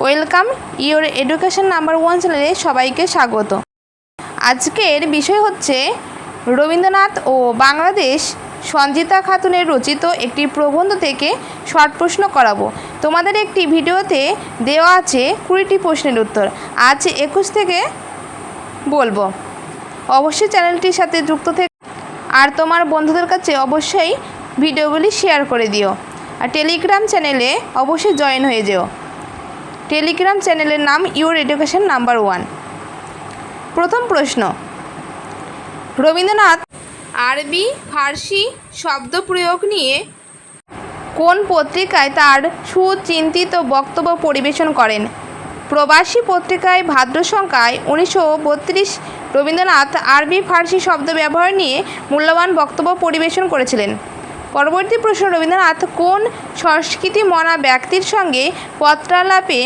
Welcome, your education number one চ্যানেলে সবাইকে স্বাগত। আজকের বিষয় হচ্ছে রবীন্দ্রনাথ ও বাংলাদেশ সঞ্জিতা খাতুনের রচিত একটি প্রবন্ধ থেকে শর্ট প্রশ্ন করাবো। তোমাদের একটি ভিডিওতে দেওয়া আছে কুড়িটি প্রশ্নের উত্তর। আজ একুশ থেকে বলব। অবশ্যই চ্যানেলটির সাথে যুক্ত থেকে আর তোমার বন্ধুদের কাছে অবশ্যই ভিডিওগুলি শেয়ার করে দিও। আর টেলিগ্রাম চ্যানেলে অবশ্যই জয়েন হয়ে যেও। টেলিগ্রাম চ্যানেলের নাম ইউর এডুকেশন নাম্বার ওয়ান। প্রথম প্রশ্ন। রবীন্দ্রনাথ আরবি, ফার্সি শব্দ প্রয়োগ নিয়ে কোন পত্রিকায় তার সুচিন্তিত বক্তব্য পরিবেশন করেন? প্রবাসী পত্রিকায় ভাদ্র সংখ্যায় উনিশশো বত্রিশ রবীন্দ্রনাথ আরবি, ফার্সি শব্দ ব্যবহার নিয়ে মূল্যবান বক্তব্য পরিবেশন করেছিলেন। পরবর্তী প্রশ্ন, রবীন্দ্রনাথ, কোন সংস্কৃতি মনা ব্যক্তির সঙ্গে পত্রালাপে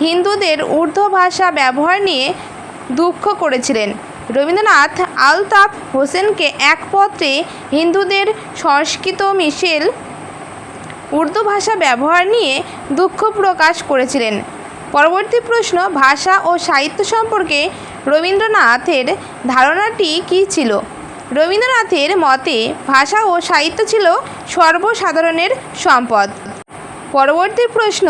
হিন্দুদের উর্দু ভাষা ব্যবহার নিয়ে দুঃখ করেছিলেন? রবীন্দ্রনাথ, আলতাফ হোসেনকে এক পত্রে হিন্দুদের সংস্কৃত মিশেল উর্দু ভাষা ব্যবহার নিয়ে দুঃখ প্রকাশ করেছিলেন? পরবর্তী প্রশ্ন, ভাষা ও সাহিত্য সম্পর্কে রবীন্দ্রনাথের ধারণাটি কী ছিল? রবীন্দ্রনাথের মতে ভাষা ও সাহিত্য ছিল সর্বসাধারণের সম্পদ। পরবর্তী প্রশ্ন,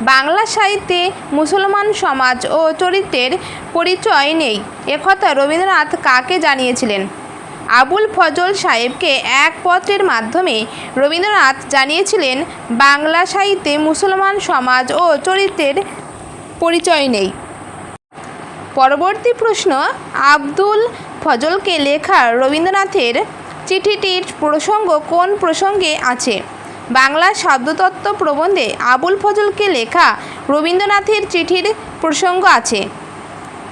বাংলা সাহিত্যে মুসলমান সমাজ ও চরিত্রের পরিচয় নেই। একথা রবীন্দ্রনাথ কাকে জানিয়েছিলেন? আবুল ফজল সাহেবকে এক পত্রের মাধ্যমে রবীন্দ্রনাথ জানিয়েছিলেন, বাংলা সাহিত্যে মুসলমান সমাজ ও চরিত্রের পরিচয় নেই। পরবর্তী প্রশ্ন, আব্দুল ফজলকে লেখা রবীন্দ্রনাথের চিঠিটির প্রসঙ্গ কোন প্রসঙ্গে আছে? বাংলা শব্দতত্ত্ব প্রবন্ধে আবুল ফজলকে লেখা রবীন্দ্রনাথের চিঠির প্রসঙ্গ আছে।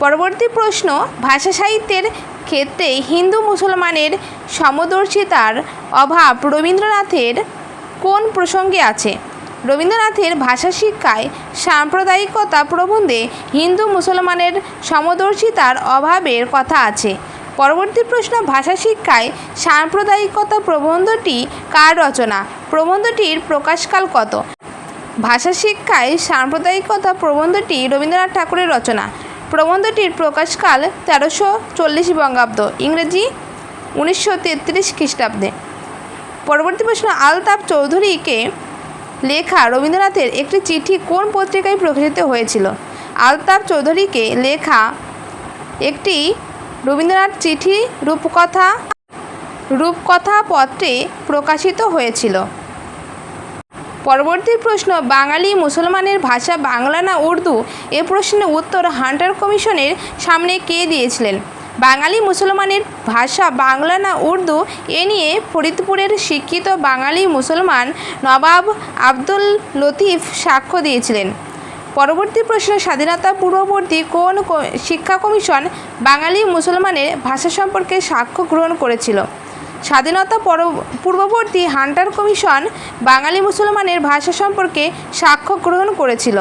পরবর্তী প্রশ্ন, ভাষা সাহিত্যের ক্ষেত্রে হিন্দু মুসলমানের সমদর্শিতার অভাব রবীন্দ্রনাথের কোন প্রসঙ্গে আছে? রবীন্দ্রনাথের ভাষা শিক্ষায় সাম্প্রদায়িকতা প্রবন্ধে হিন্দু মুসলমানের সমদর্শিতার অভাবের কথা আছে। পরবর্তী প্রশ্ন, ভাষা শিক্ষায় সাম্প্রদায়িকতা প্রবন্ধটি কার রচনা? প্রবন্ধটির প্রকাশকাল কত? ভাষা শিক্ষায় সাম্প্রদায়িকতা প্রবন্ধটি রবীন্দ্রনাথ ঠাকুরের রচনা। প্রবন্ধটির প্রকাশকাল তেরোশো চল্লিশ বঙ্গাব্দ, ইংরেজি উনিশশো তেত্রিশ খ্রিস্টাব্দে। পরবর্তী প্রশ্ন, আলতাফ চৌধুরীকে লেখা রবীন্দ্রনাথের একটি চিঠি কোন পত্রিকায় প্রকাশিত হয়েছিল? আলতাফ চৌধুরীকে লেখা একটি রবীন্দ্রনাথ চিঠি রূপকথা রূপকথা পত্রে প্রকাশিত হয়েছিল। পরবর্তী প্রশ্ন, বাঙালি মুসলমানের ভাষা বাংলা না উর্দু? এ প্রশ্নের উত্তর হান্টার কমিশনের সামনে কে দিয়েছিলেন? বাঙালি মুসলমানের ভাষা বাংলা না উর্দু, এ নিয়ে ফরিদপুরের শিক্ষিত বাঙালি মুসলমান নবাব আব্দুল লতিফ সাক্ষ্য দিয়েছিলেন। পরবর্তী প্রশ্ন, স্বাধীনতা পূর্ববর্তী কোন শিক্ষা কমিশন বাঙালি মুসলমানের ভাষা সম্পর্কে সাক্ষ্য গ্রহণ করেছিল? স্বাধীনতা পর, পূর্ববর্তী হান্টার কমিশন বাঙালি মুসলমানের ভাষা সম্পর্কে সাক্ষ্য গ্রহণ করেছিল।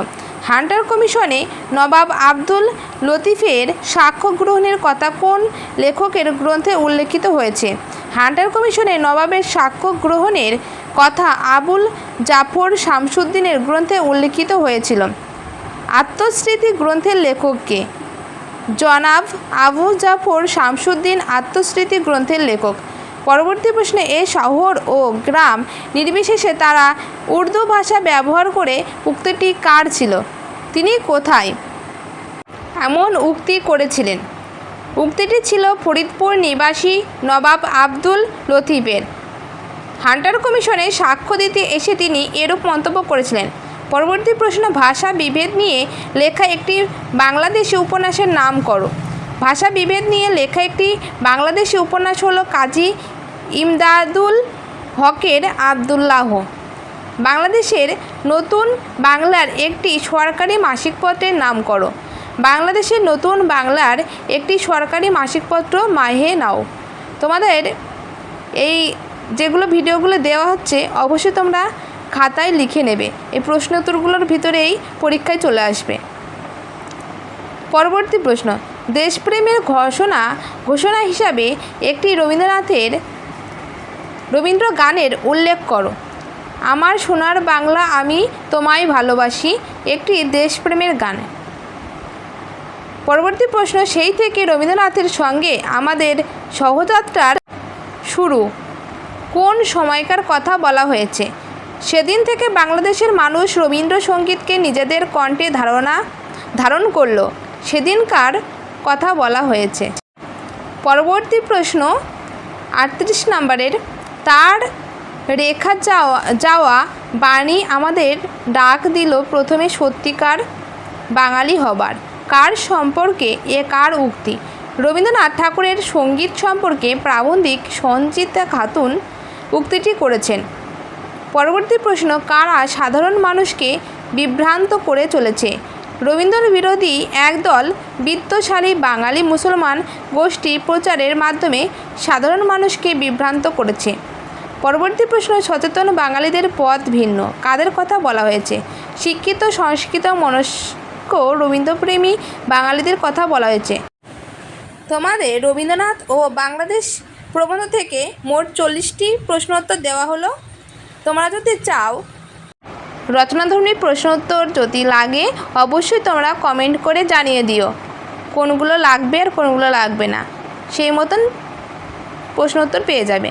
হান্টার কমিশনে নবাব আব্দুল লতিফের সাক্ষ্য গ্রহণের কথা কোন লেখকের গ্রন্থে উল্লেখিত হয়েছে? হান্টার কমিশনে নবাবের সাক্ষ্য গ্রহণের কথা আবুল জাফর শামসুদ্দিনের গ্রন্থে উল্লেখিত হয়েছিল। আত্মস্মৃতি গ্রন্থের লেখককে জনাব আবু জাফর শামসুদ্দিন আত্মস্মৃতি গ্রন্থের লেখক। পরবর্তী প্রশ্নে এ শহর ও গ্রাম নির্বিশেষে তারা উর্দু ভাষা ব্যবহার করে উক্তিটি কার ছিল? তিনি কোথায়? এমন উক্তি করেছিলেন। উক্তিটি ছিল ফরিদপুর নিবাসী নবাব আব্দুল লতিফের। হান্টার কমিশনে সাক্ষ্য দিতে এসে তিনি এরূপ মন্তব্য করেছিলেন। পরবর্তী প্রশ্ন, ভাষা বিভেদ নিয়ে লেখা একটি বাংলাদেশি উপন্যাসের নাম করো। ভাষা বিভেদ নিয়ে লেখা একটি বাংলাদেশি উপন্যাস হলো কাজী ইমদাদুল হকের আবদুল্লাহ। বাংলাদেশের নতুন বাংলার একটি সরকারি মাসিক পত্রের নাম করো। বাংলাদেশের নতুন বাংলার একটি সরকারি মাসিকপত্র মাহে নাও। তোমাদের এই যেগুলো ভিডিওগুলো দেওয়া হচ্ছে, অবশ্যই তোমরা খাতায় লিখে নেবে। এই প্রশ্ন উত্তরগুলোর ভিতরেই পরীক্ষায় চলে আসবে। পরবর্তী প্রশ্ন, দেশপ্রেমের ঘোষণা ঘোষণা হিসাবে একটি রবীন্দ্রনাথের রবীন্দ্র গানের উল্লেখ করো। আমার সোনার বাংলা আমি তোমায় ভালোবাসি, একটি দেশপ্রেমের গান। পরবর্তী প্রশ্ন, সেই থেকে রবীন্দ্রনাথের সঙ্গে আমাদের সহযাত্রার শুরু। কোন সময়কার কথা বলা হয়েছে? সেদিন থেকে বাংলাদেশের মানুষ রবীন্দ্রসঙ্গীতকে নিজেদের কণ্ঠে ধারণা, ধারণ করল। সেদিনকার কথা বলা হয়েছে। পরবর্তী প্রশ্ন, আটত্রিশ নম্বরের, তার রেখা যাওয়া যাওয়া বাণী আমাদের ডাক দিল প্রথমে সত্যিকার বাঙালি হবার। কার সম্পর্কে? এ কার উক্তি? রবীন্দ্রনাথ ঠাকুরের সংগীত সম্পর্কে প্রাবন্ধিক সঞ্চিতা খাতুন উক্তিটি করেছেন। পরবর্তী প্রশ্ন, কারা সাধারণ মানুষকে বিভ্রান্ত করে চলেছে? রবীন্দ্র বিরোধী একদল বিত্তশালী বাঙালি মুসলমান গোষ্ঠী প্রচারের মাধ্যমে সাধারণ মানুষকে বিভ্রান্ত করেছে। পরবর্তী প্রশ্ন, সচেতন বাঙালিদের পথ ভিন্ন। কাদের কথা বলা হয়েছে? শিক্ষিত, সংস্কৃত, মনস্ক, রবীন্দ্রপ্রেমী বাঙালিদের কথা বলা হয়েছে। তোমাদের রবীন্দ্রনাথ ও বাংলাদেশ প্রবন্ধ থেকে মোট চল্লিশটি প্রশ্নোত্তর দেওয়া হলো। তোমরা যদি চাও রচনাধর্মী প্রশ্নোত্তর যদি লাগে, অবশ্যই তোমরা কমেন্ট করে জানিয়ে দিও। কোনগুলো লাগবে আর কোনগুলো লাগবে না। সেই মতন প্রশ্নোত্তর পেয়ে যাবে।